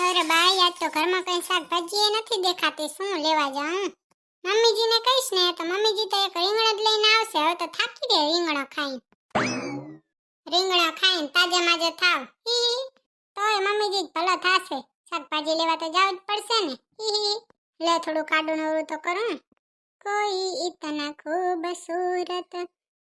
અરે બાઈ આજ તો ઘરમાં કઈ શાકભાજી નથી દેખાતી. શું લેવા જાઉં? મમ્મીજીને કહીશ ને, તો મમ્મીજી તો એક રીંગણ જ લઈને આવશે. હવે તો થાકી દે રીંગણો ખાઈ રીંગણા ખાઈને તાજે માજે થાવ. હી તોય મમ્મીજી ભલો થાશે. શાકભાજી લેવા તો જવું જ પડશે ને. હી લે થોડું કાડું નવરું તો કરું. કોઈ ઇતના ખૂબસૂરત,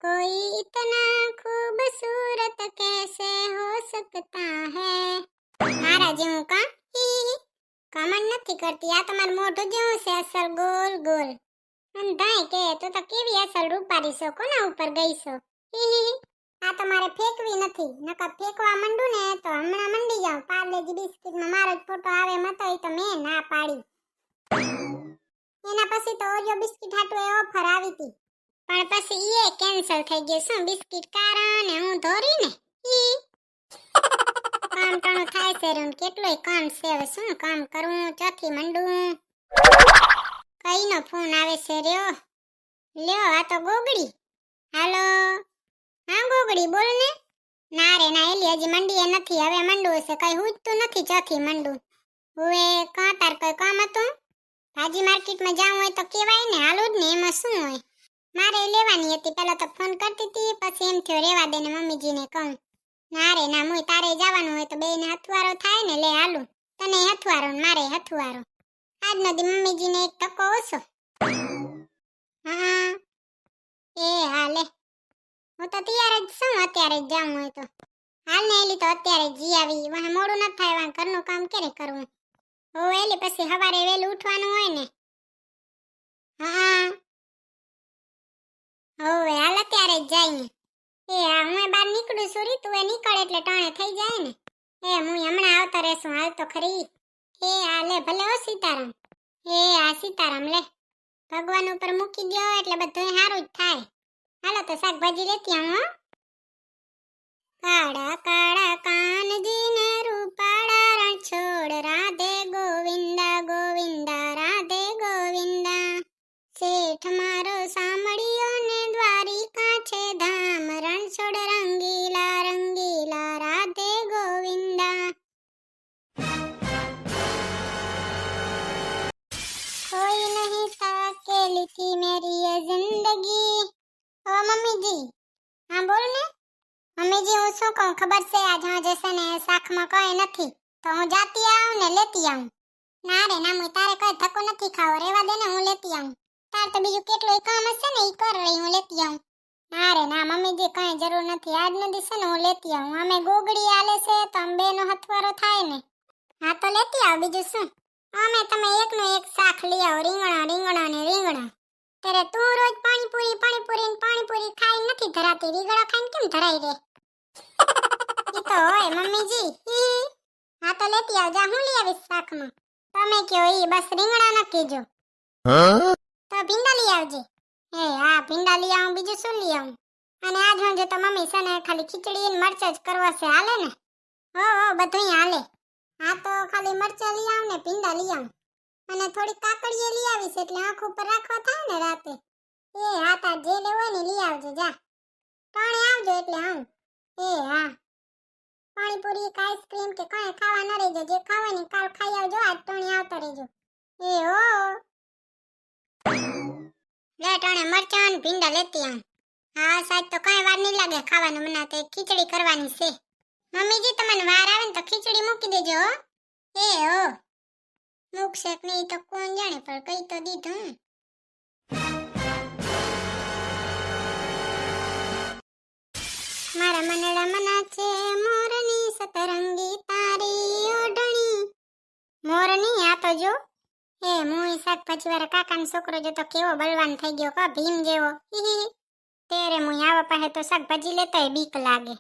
કોઈ ઇતના ખૂબસૂરત કેસે હો સકતા હૈ? મારા જેવું કા હી. નથી કરતી. આ તમારું મોઢું જેવું છે, અસલ ગોલ ગોલ. અંધાય કે, તો તો કેવી અસલ રૂપારી છો? કોના ઉપર ગઈ છો. આ તમારે ફેંકવી નથી. નકર ફેંકવા માંડું ને, તો હમણાં મંડી જાવ પાર્લેજી બિસ્કિટમાં મારો જ ફોટો આવે મતો તો મેં ના પાડી. એના પછી તો ઓરિયો બિસ્કિટ હાટુ એ ઓફર આવી હતી. પણ પછી એ કેન્સલ થઈ ગયું. શું બિસ્કિટ કારણ હું ધોરી ને હી કામ થાય છે રૂન કેટલોય કામ છે હવે શું કામ કરવું? ચોથી મંડું કઈનો ફોન આવે છે રહ્યો? લ્યો, આ તો ગોગડી. હાલો? હા ગોગડી, બોલ ને. ના રે, ના, એલી હજી મંડી એ નથી. હવે મંડું છે કઈ હુજતું નથી ચોથી મંડું હવે કાં તાર કોઈ કામ હતું? ભાજી માર્કેટમાં જવું હોય તો કેવાય ને, હાલું જ ને, એમાં શું હોય? મારે લેવાની હતી, પહેલા તો ફોન કરતી હતી પછી એમ થયો, રેવા દે ને મમ્મીજીને કહું. ના રે, ના, મુય તારે જવાનું હોય તો બેને હથવારો થાય ને, લે હાલું. તને હથવારો ને મારે હથવારો. આજનો દી મમ્મીજીને એક ટકો ઓછો. હા, એ હા લે હું તો તૈયાર જ છું અત્યારે જ જાઉં હોય તો? હાલ ને એલી તો અત્યારે જી આવી. વાહ મોડું ન થાય, વાહ ઘરનું કામ ક્યારે કરવું? હો, એલી પછી સવારે વહેલું ઉઠવાનું હોય ને. હા, હવે હાલ અત્યારે જ જઈએ. એ હા બહાર નીકળું છું રી, તું એ નીકળ એટલે ટાણે થઈ જાય ને. એ, હું હમણાં આવતો રહેશું, હાલ તો ખરી. એ હા લે, ભલે હો સીતારામ. એ, આ સીતારામ લે. ભગવાન ઉપર મૂકી દ્યો એટલે બધું સારું જ થાય. હાલો તો શાકભાજી લેતી આવું थी मेरी ये जिंदगी ઓ મમ્મીજી હા બોલ ને મમ્મીજી હું શું કહું ખબર છે આજ હા જશે ને શાકમાં કઈ નથી તો હું જાતી આવું ને લેતી આવું ના રે ના મુઈ તારે કઈ ધક્કો નથી ખાવો રેવા દે ને હું લેતી આવું તાર તો બીજું કેટલું કામ હશે ને ઈ કર રહી હું લેતી આવું ના રે ના મમ્મીજી કઈ જરૂર નથી આજનો દિવસ છે ને હું લેતી આવું અમે ગોગડી આલે છે તો અમે બેનો હથવારો થાય ને હા તો લેતી આવ બીજું શું અમે તમે એકનો એક શાક લઈ આવો રીંગણા રીંગણા ને રીંગણા ત્યારે તું રોજ પાણીપુરી પાણીપુરી ને પાણીપુરી ખાઈ નથી ધરાતી. રીંગણા ખાઈને કેમ ધરાઈ રે? એ તો હોય મમ્મીજી. હા તો લેતી આવજો. હું લઈ આવીશ શાકમાં? તમે કયો ઈ બસ રીંગણા ન કહેજો તો ભીંડા લઈ આવજે. એ હા ભીંડા લઈ આવું બીજું શું લઈ આવું? અને આજ હું જો તો મમ્મી છે ને ખાલી ખીચડી ને મરચાં જ કરવા છે. હાલે ને? હો હો બધું હાલે. હા તો ખાલી મરચાં લઈ આવ ને ભીંડા લઈ આવ. અને થોડી કાકડીએ લઈ આવીશ એટલે આંખ ઉપર રાખવા થાય ને રાતે. એ હા, તાર જે લેવો ને લઈ આવજો, જા. ટાણે આવજો એટલે આવું એ હા. પાણીપુરી કે આઈસ્ક્રીમ કે કાંઈ ખાવા ન રહેજો, જે ખાવા ને કાલ ખાઈ આવજો, આજ ટાણે આવતા રહેજો. એ હો. લે ટાણે મરચાં ને ભીંડા લેતી આવ હા, સાહેબ તો કાંઈ વાર નહીં લાગે ખાવાનું, મને તો ખીચડી કરવાની છે. મમ્મીજી, તમને વાર આવે ને તો ખીચડી મૂકી દેજો હો. એ હો. મૂકશે ને તો કોણ જાણે, પણ કઈ તો દીધું મારા મનડા મના છે મોરની સતરંગી તારી ઓઢણી. મોરની, આ તો જો. એ મુઈ શાકભાજી વાળા કાકાનો છોકરો જો તો કેવો બલવાન થઈ ગયો કા ભીમ જેવો. ત્યારે મુઈ આવા પાસે તો શાકભાજી લેતાય બીક લાગે.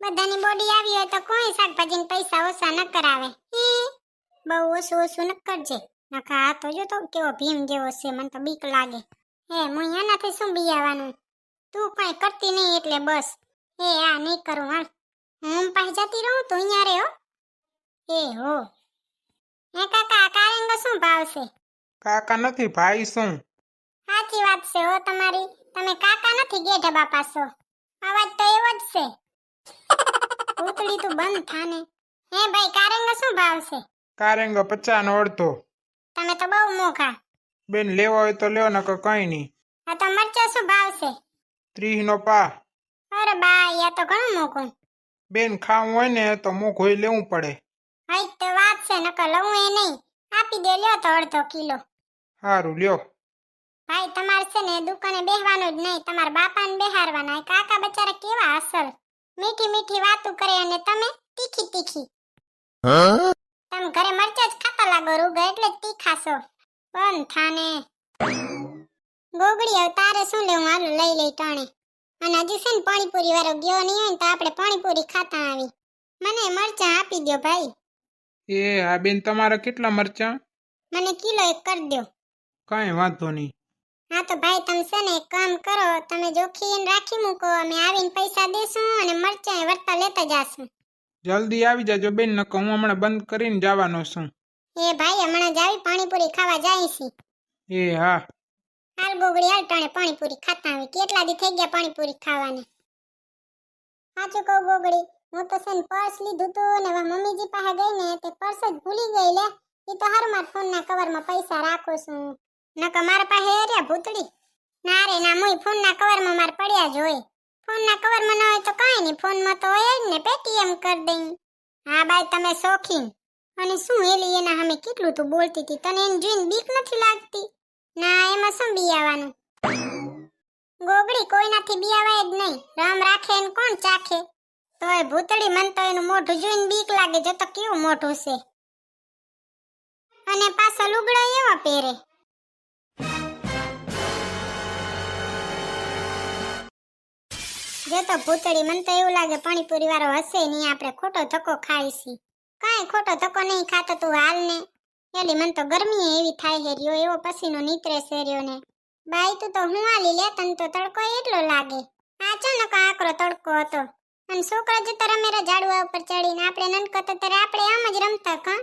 બધાની બોડી આવી હોય તો કોઈ શાકભાજીને પૈસા ઓછા ન કરાવે. હી બહુ ઓછું ઓછું ન કરજે. નખા આ તો જો તો કેવો ભીમ જેવો છે મને તો બીક લાગે. હે હું એનાથી શું બિયાવાનું? તું કઈ કરતી નહીં એટલે બસ. એ આ નહીં કરું હાલ. હું પાસે જતી રહું તું અહીંયા રહ્યો હો. એ હો. હે કાકા કારેંગો શું ભાવ છે? કાકા નથી ભાઈ શું? સાચી વાત છે હો તમારી. તમે કાકા નથી ગેઢ બાપા છો. અવાજ તો એવો જ છે. પૂતળી તું બંધ થાને. હે ભાઈ કારેંગો શું ભાવ છે? કારેંગો પચાનો અડધો. તમે તો બહુ મોઘા. બેન લેવો હોય તો લ્યો નકર કઈ નહીં. આ તો મરચા શું ભાવ છે? ત્રીસનો પા અરે બા આ તો ઘણું મોઘું. બેન ખાવું હોય ને તો મોઘું લેવું પડે. હઈ તો વાત છે નકર લઉં એ નહીં. આપી દે લ્યો તો અડધો કિલો. સારું લ્યો. ભાઈ તમારે છે ને દુકાને બેહવાનું જ નહીં. તમારા બાપાને બેહારવાના. કાકા બચારા કેવા અસલ મીઠી મીઠી વાતો કરે અને તમે તીખી તીખી. તમે ઘરે મરચા જ ખાતા લાગો રૂગા એટલે જ તીખા છો પણ થાને. ગોગડી હવે તારે શું લેવું? હાલો લઈ લઈ ટાણે. અને હજી છે ને પાણીપુરી વાળો ગયો નહીં હોય ને તો આપણે પાણીપુરી ખાતા આવી. મને મરચા આપી દો ભાઈ. એ આ બેન તમારા કેટલા મરચા? મને કિલો એક કરી દ્યો. કાંઈ વાંધો નહીં. હા તો ભાઈ તમે છે ને એક કામ કરો તમે જોખીને રાખી મૂકો. અમે આવીને પૈસા દેશું અને મરચાં વર્તા લેતા જાશું. જલ્દી આવી જાજો બેન નકર હું હમણાં બંધ કરીને જવાનો છું. એ ભાઈ હમણાં જાવી પાણીપુરી ખાવા જાય છે. એ હા. હાલ ગોગડી હાલ ટાણે પાણીપુરી ખાતા આવી. કેટલા દી થઈ ગયા પાણીપુરી ખાવાને? સાચું કહું ગોગડી હું તો સેન પર્સ લીધું તું ને મમ્મીજી પાસે ગઈ ને તે પર્સ જ ભૂલી ગઈ લે. એ તો હારું મારા ફોનના કવરમાં પૈસા રાખું છું. નકર મારા પાસે હેર્યા ભૂતડી ના રે ના મુઈ ફોનના કવરમાં મારે પડ્યા જ હોય. ફોનના કવરમાં ન હોય તો કાંઈ નહીં, ફોનમાં તો હોય જ ને, પેટીએમ કરી દઈ હા બાઈ, તમે શોખીન. અને શું એલી એના સામે કેટલું તું બોલતી હતી? તને એને જોઈને બીક નથી લાગતી? ના, એમાં શું બિયાવાનું? ગોગડી કોઈનાથી બિયાવાય જ નહીં. રામ રાખે એને કોણ ચાખે? તોય ભૂતળી મન તો એનું મોઢું જોઈને બીક લાગે, જો તો કેવું મોઢું છે. અને પાછા લુગડા એવો પહેરે. જો તો ભૂતળી મને તો એવું લાગે પાણીપુરી વાળો હશે નહીં આપણે ખોટો ધક્કો ખાઈશી કાંઈ ખોટો ધક્કો નહીં ખાતો તું હાલ ને એલી મને તો ગરમી એવી થાય હે રહ્યો એવો પસીનો નીતરે છે રહ્યો ને. બાઈ, તું તો હું આલી લે, તને તો તડકો એટલો લાગે. અચાનક આકરો તડકો હતો. અને છોકરા જતા રમે ઝાડવા ઉપર ચડીને આપણે નનકતો, ત્યારે આપણે આમ જ રમતા કા?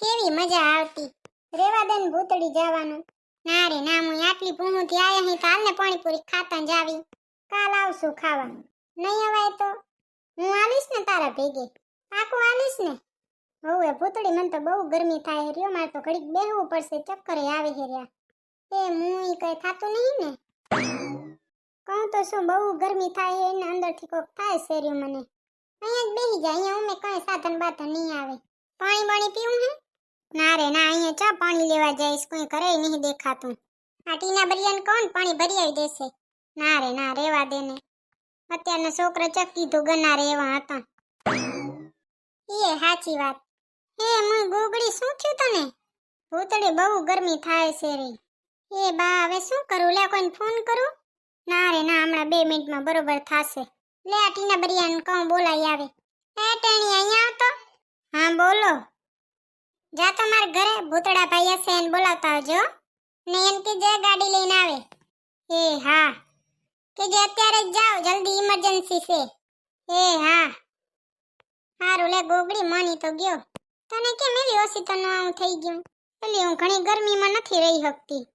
કેવી મજા આવતી. રેવા દે ભૂતળી જવાનું. ના રે, ના, હું આટલી ભૂમુથી આયા અહીં તો હાલને પાણીપુરી ખાતા જ આવી. કાલ આવશું ખાવા. નહીં અવાય તો? હું આવીશ ને તારા ભેગે. પાકું આવીશ ને? હવે, ભૂતળી, મને તો બહુ ગરમી થાય રહ્યો. મારે તો ઘડીક બેહવું પડશે. ચક્કરે આવે હે રહ્યા. એ મુઈ કઈ થાતું નહીં ને? કહું તો શું, બહુ ગરમી થાય એને અંદરથી કોક થાય છે મને. અહીંયા જ બેસી જાય અહીંયા અમે કઈ સાધન બાધન નહીં આવે. પાણી બાણી પીવું હે? ના રે, ના, અહીંયા ચા પાણી લેવા જઈશ. કોઈ ઘરે નહીં દેખાતું. આ ટીના બરિયાને કોણ પાણી ભરી આવી દેશે? ના રે, ના, રેવા દે ને. અત્યારના છોકરા ચક તો ગના રેવા હતા. એ સાચી વાત. હે મુઈ ગોગડી શું થયું તને? ભૂતળી બહુ ગરમી થાય છે રે. એ બા, હવે શું કરું? લે કોઈને ફોન કરું? ના રે, ના, હમણાં બે મિનિટમાં બરોબર થાશે. લે, આ ટીના બરિયાને કહું, બોલાઈ આવે. એ, ટેણી, અહીંયા આવતો? હા, બોલો. જા તો મારા ઘરે ભૂતડા ભાઈ હશે એને બોલાવતા આવજો ને એમ કે જે ગાડી લઈને આવે. એ, હા. કે જે અત્યારે જ જાઓ, જલ્દી ઇમરજન્સી છે. એ હા. હારું, લે ગોગડી, માની તો ગયો. તને કેમ એવી ઓછી તને આવું થઈ ગયું? એટલે હું ઘણી ગરમીમાં નથી રહી શકતી.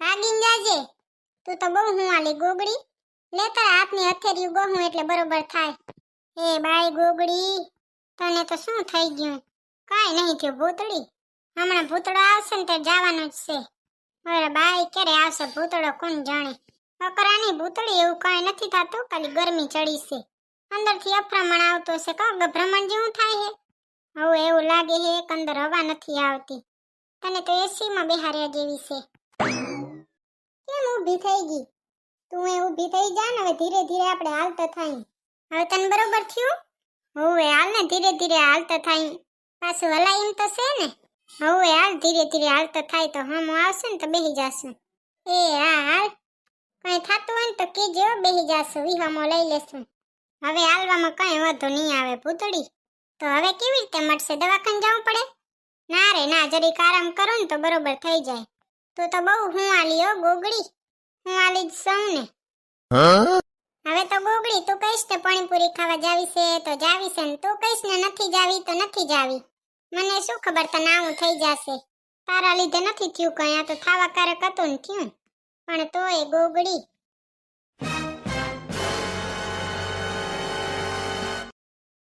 ભાગીને જાજે. તું તો બહુ હું આલી ગોગડી. લે તારા હાથની હથેરી ગોહું એટલે બરોબર થાય. એ બાઈ ગોગડી. તને તો શું થઈ ગયું? કાંઈ નહીં થયું, ભૂતળી. હમણાં ભૂતળો આવશે ને તે જવાનું જ છે. અરે બાઈ ક્યારે આવશે, ભૂતળો કોણ જાણે? અકરાની ભૂતળી એવું કાંઈ નથી થતું, ખાલી ગરમી ચડી છે. અંદરથી અભ્રમણ આવતો છે કહો ગભ્રમણ જેવું થાય હે? હવે એવું લાગે છે એક અંદર હવા નથી આવતી. તને તો એસીમાં બેહાર્યા જેવી છે. કેમ ઊભી થઈ ગઈ? તું એ ઊભી થઈ જા ને, હવે ધીરે ધીરે આપણે હાલતા થાય. હવે તને બરોબર થયું? હવે, હાલ ને ધીરે ધીરે હાલતા થાય. પાછું હલાય એમ તો છે ને. હવે, હાલ ધીરે ધીરે હાલતા થાય તો હમ આવશે ને તો બેહી જાશું. એ હા હાલ. કઈ થતું હોય ને તો કેજો બેહી જાશું વિહામો લઈ લેશું. હવે હાલવામાં કઈ વાંધો નહીં આવે પૂતળી. તો હવે કેવી રીતે મળશે? દવાખાને જવું પડે? ના રે, ના, જરીક આરામ કરો ને તો બરોબર થઈ જાય. તું તો બહુ હું આલી હો ગોગડી હું આલી જ સૌ ને. હવે તો ગોગડી તું કહીશ ને પાણીપુરી ખાવા જાવી છે તો જાવી છે ને તું કહીશ ને નથી જાવી તો નથી જાવી. મને શું ખબર તને આવું થઈ જશે? તારા લીધે નથી થયું કઈ, આ તો થાવા કારક હતું ને થયું. પણ તોય ગોગડી